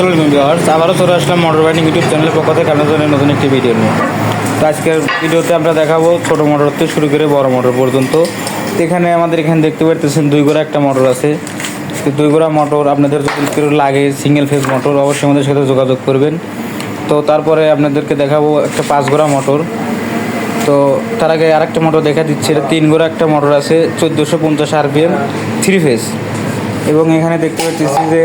আসসালামু ভিউয়ার্স, আবারও চলে আসলাম মোটর বাইকিং ইউটিউব চ্যানেলের পক্ষ থেকে আপনাদের নতুন একটি ভিডিও নিয়ে। তো আজকের ভিডিওতে আমরা দেখাবো ছোটো মোটর থেকে শুরু করে বড় মোটর পর্যন্ত। এখানে আমাদের এখানে দেখতে পারতেছেন দুই গোড়া একটা মোটর আছে। দুই গোড়া মোটর আপনাদের যদি কেউ লাগে সিঙ্গেল ফেজ মোটর অবশ্যই আমাদের সাথে যোগাযোগ করবেন। তো তারপরে আপনাদেরকে দেখাবো একটা পাঁচ গোড়া মোটর তো তার আগে আরেকটা মোটর দেখা দিচ্ছে, এটা তিন গোড়া একটা মোটর আছে, চোদ্দোশো পঞ্চাশ আরপিএম থ্রি ফেজ এবং এখানে দেখতে পাচ্ছি যে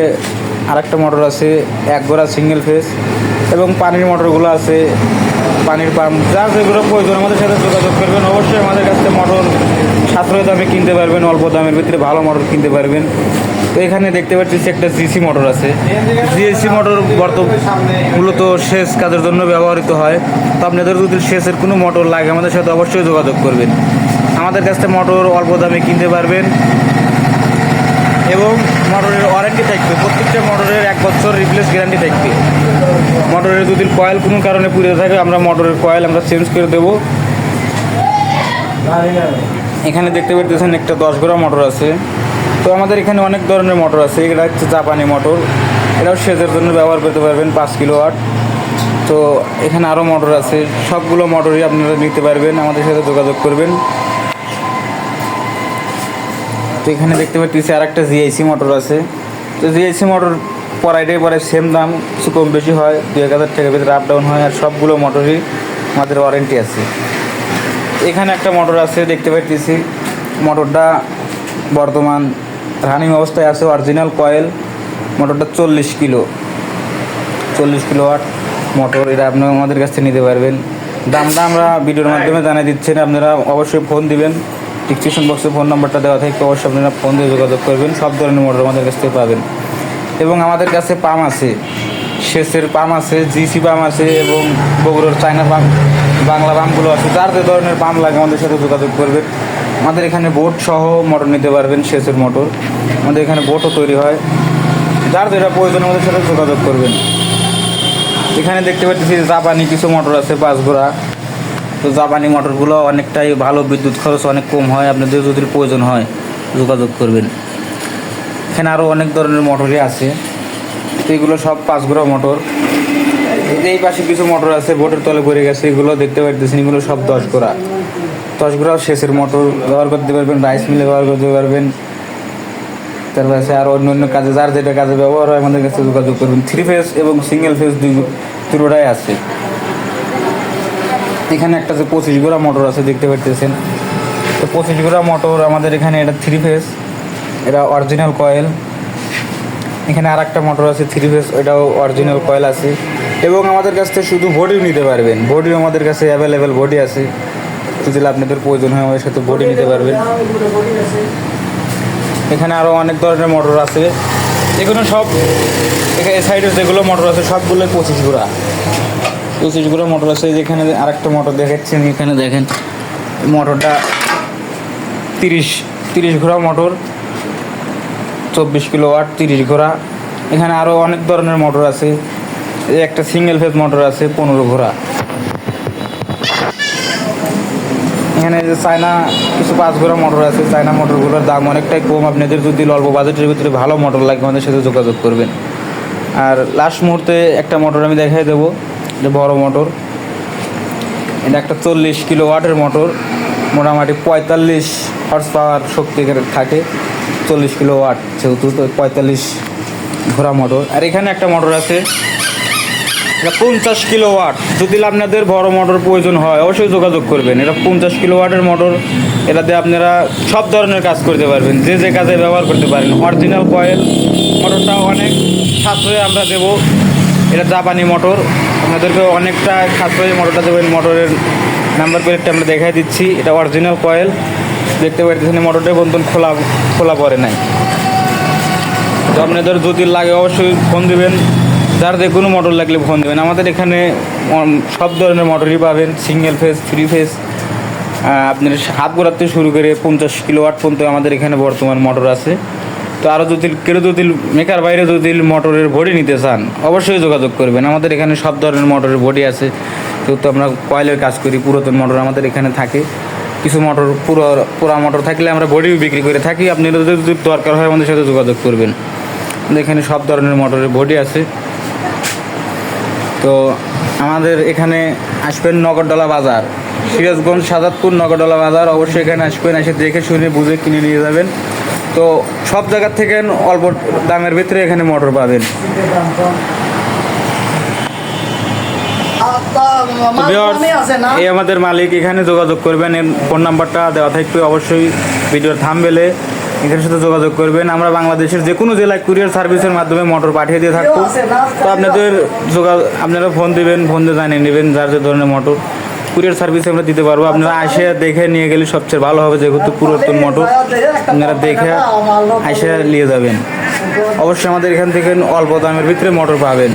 আরেকটা মোটর আছে, এক গোড়া সিঙ্গেল ফেস এবং পানির মোটরগুলো আছে, পানির পাম্প যা যেগুলো প্রয়োজন, আমাদের সাথে যোগাযোগ করবেন। অবশ্যই আমাদের কাছ মোটর সাশ্রয় দামে কিনতে পারবেন, অল্প দামের ভিতরে ভালো মোটর কিনতে পারবেন। তো এখানে দেখতে পাচ্ছি একটা জিসি মোটর আছে। জিএসি মোটর বর্তমান মূলত সেচ কাজের জন্য ব্যবহৃত হয়। তো আপনাদের যদি সেচের কোনো মোটর লাগে, আমাদের সাথে অবশ্যই যোগাযোগ করবেন। আমাদের কাছ মোটর অল্প দামে কিনতে পারবেন। এবং মোটরের ওয়ারেন্টি থাকবে। প্রত্যেকটা মোটরের এক বছর রিপ্লেস গ্যারান্টি থাকবে। মোটরের যদি কয়েল কোনো কারণে পুড়ে থাকে, আমরা মোটরের কয়েল আমরা চেঞ্জ করে দেবো। এখানে দেখতে পাচ্ছেন একটা দশ গোড়া মোটর আছে। তো আমাদের এখানে অনেক ধরনের মোটর আছে। এটা হচ্ছে জাপানি মোটর এটাও সেচের জন্য ব্যবহার করতে পারবেন পাঁচ কিলো আট তো এখানে আরও মোটর আছে। সবগুলো মোটরই আপনারা নিতে পারবেন। আমাদের সাথে যোগাযোগ করবেন। তো এখানে দেখতে পাচ্ছি আর একটা জিআইসি মোটর আছে। তো জিআইসি মোটর পরাইটাই পরে সেম দাম কম বেশি হয় দু এক হাজার টাকার ভিতরে আপ ডাউন হয়, আর সবগুলো মোটরই আমাদের ওয়ারেন্টি আছে। এখানে একটা মোটর আছে, দেখতে পাচ্ছি মোটরটা বর্তমান রানিং অবস্থায় আছে অরিজিনাল কয়েল মোটরটা চল্লিশ কিলো। চল্লিশ কিলো ওয়াট মোটর এটা আপনি আমাদের কাছ থেকে নিতে পারবেন। দামটা আমরা ভিডিওর মাধ্যমে জানিয়ে দিচ্ছেন আপনারা অবশ্যই ফোন দিবেন। ডিসক্রিপশন বক্সে ফোন নাম্বারটা দেওয়া থাকে অবশ্যই আপনারা ফোন দিয়ে যোগাযোগ করবেন, সব ধরনের মোটর আমাদের কাছ থেকে পাবেন। এবং আমাদের কাছে পাম আছে, শেষের পাম আছে জিসি পাম আছে এবং বগুড়ার চায়না পাম, বাংলা পামগুলো আছে। যার যে ধরনের পাম লাগে আমাদের সাথে যোগাযোগ করবেন। আমাদের এখানে বোট সহ মোটর নিতে পারবেন শেষের মোটর আমাদের এখানে বোটও তৈরি হয়। যার যেটা প্রয়োজন আমাদের সাথে যোগাযোগ করবেন। এখানে দেখতে পাচ্ছি জাপানি কিছু মোটর আছে পাঁচ ঘোড়া তো জাপানি মোটরগুলো অনেকটাই ভালো বিদ্যুৎ খরচ অনেক কম হয়। আপনাদের যদি প্রয়োজন হয়, যোগাযোগ করবেন। এখানে আরও অনেক ধরনের মোটরই আছে। তো এগুলো সব পাঁচ ঘোড়া মোটর। এই পাশে কিছু মোটর আছে, বোটের তলে পড়ে গেছে, এগুলো দেখতে পাচ্ছেন এগুলো সব দশ গোড়া দশ ঘোড়াও শেষের মোটর ব্যবহার করতে পারবেন, রাইস মিলে ব্যবহার করতে পারবেন। তারপর আছে আর অন্য অন্য কাজে, যার যেটা কাজে ব্যবহার হয়, আমাদের কাছে যোগাযোগ করবেন। থ্রি ফেজ এবং সিঙ্গেল ফেজ দুই, দুটোটাই আছে। এখানে একটা যে পঁচিশ গোড়া মোটর আছে, দেখতে পাচ্ছেন তো পঁচিশ গোড়া মোটর আমাদের এখানে এটা থ্রি ফেস এটা অরিজিনাল কয়েল এখানে আর একটা মোটর আছে থ্রি ফেস এটাও অরিজিনাল কয়েল আছে। এবং আমাদের কাছ থেকে শুধু বডিও নিতে পারবেন। বডিও আমাদের কাছে অ্যাভেলেবেল বডি আছে। যদি আপনাদের প্রয়োজন হয়, আমাদের সাথে বডি নিতে পারবেন। এখানে আরও অনেক ধরনের মোটর আছে। এগুলো সব, এখানে সাইডে যেগুলো মোটর আছে, সবগুলোই পঁচিশ গোড়া। পঁচিশ গোড়া মোটর আছে। যেখানে আরেকটা মোটর দেখাচ্ছেন এখানে দেখেন, মোটরটা তিরিশ তিরিশ ঘোড়া মোটর, চব্বিশ কিলো ওয়াট, তিরিশ ঘোড়া। এখানে আরও অনেক ধরনের মোটর আছে। একটা সিঙ্গেল ফেজ মোটর আছে, পনেরো ঘোড়া। এখানে যে চায়না, কিছু পাঁচ ঘোড়া মোটর আছে। চায়না মোটরগুলোর দাম অনেকটাই কম। আপনাদের যদি অল্প বাজেটের ভিতরে ভালো মোটর লাগে, আমাদের সাথে যোগাযোগ করবেন। আর লাস্ট মুহূর্তে একটা মোটর আমি দেখাই দেবো। যে বড় মোটর। এটা একটা চল্লিশ কিলো ওয়াটের মোটর। মোটামুটি পঁয়তাল্লিশ হর্স পাওয়ার শক্তি থাকে। চল্লিশ কিলো ওয়াট যেহেতু পঁয়তাল্লিশ ঘোড়া মোটর। আর এখানে একটা মোটর আছে। এটা পঞ্চাশ কিলো ওয়াট যদি আপনাদের বড় মোটর প্রয়োজন হয়, অবশ্যই যোগাযোগ করবেন। এটা পঞ্চাশ কিলো ওয়াটের মোটর। এটাতে আপনারা সব ধরনের কাজ করতে পারবেন। যে যে কাজে ব্যবহার করতে পারেন। অরিজিনাল কয়েল মোটরটা অনেক সাশ্রয়ে আমরা দেবো। এটা জাপানি মোটর। আপনাদেরকে অনেকটা সাশ্রয়ী মোটরটা দেবেন মোটরের নাম্বার প্লেটটা আমরা দেখাই দিচ্ছি। এটা অরিজিনাল কয়েল দেখতে পাচ্ছেন মোটরটা বন্ধন খোলা খোলা পড়ে নাই। তো আপনাদের যদি লাগে অবশ্যই ফোন দিবেন। যার যে কোনো মোটর লাগলে ফোন দেবেন। আমাদের এখানে সব ধরনের মোটরই পাবেন। সিঙ্গেল ফেস থ্রি ফেস আপনার হাত গোড়াতে শুরু করে পঞ্চাশ কিলো ওয়াট পর্যন্ত আমাদের এখানে বর্তমান মোটর আছে। তো আরও যদি কেউ যদি মেকার বাইরে যদি মোটরের বডি নিতে চান, অবশ্যই যোগাযোগ করবেন। আমাদের এখানে সব ধরনের মোটরের বডি আছে। যেহেতু আমরা কয়েলের কাজ করি, পুরাতন মোটর আমাদের এখানে থাকে। কিছু মোটর, পুরো, পুরা মোটর থাকলে আমরা বডিও বিক্রি করে থাকি। আপনাদের যদি দরকার হয় আমাদের সাথে যোগাযোগ করবেন। এখানে সব ধরনের মোটরের বডি আছে। তো আমাদের এখানে আসবেন নগরডলা বাজার। সিরাজগঞ্জ সাজাদপুর নগরডলা বাজার। অবশ্যই এখানে আসবেন, এসে দেখে শুনে বুঝে কিনে নিয়ে যাবেন। তো সব জায়গার থেকে অল্প দামের ভিতরে এখানে মোটর পাবেন। এই আমাদের মালিক, এখানে যোগাযোগ করবেন। এর ফোন নাম্বারটা দেওয়া থাকবে অবশ্যই ভিডিওর থামবেলে এখানের সাথে যোগাযোগ করবেন। আমরা বাংলাদেশের যে কোনো জেলায় কুরিয়ার সার্ভিসের মাধ্যমে মোটর পাঠিয়ে দিয়ে থাকব। তো আপনাদের যোগাযোগ, আপনারা ফোন দিবেন ফোন দিয়ে জানিয়ে নেবেন যার যে ধরনের মোটর কুরিয়ার সার্ভিস আমরা দিতে পারব। আপনারা আসে দেখে নিয়ে গেলে সবচেয়ে ভালো হবে, যেহেতু পুরাতন মোটর। আপনারা দেখে আসে নিয়ে যাবেন। অবশ্যই আমাদের এখান থেকে অল্প দামের ভিতরে মোটর পাবেন।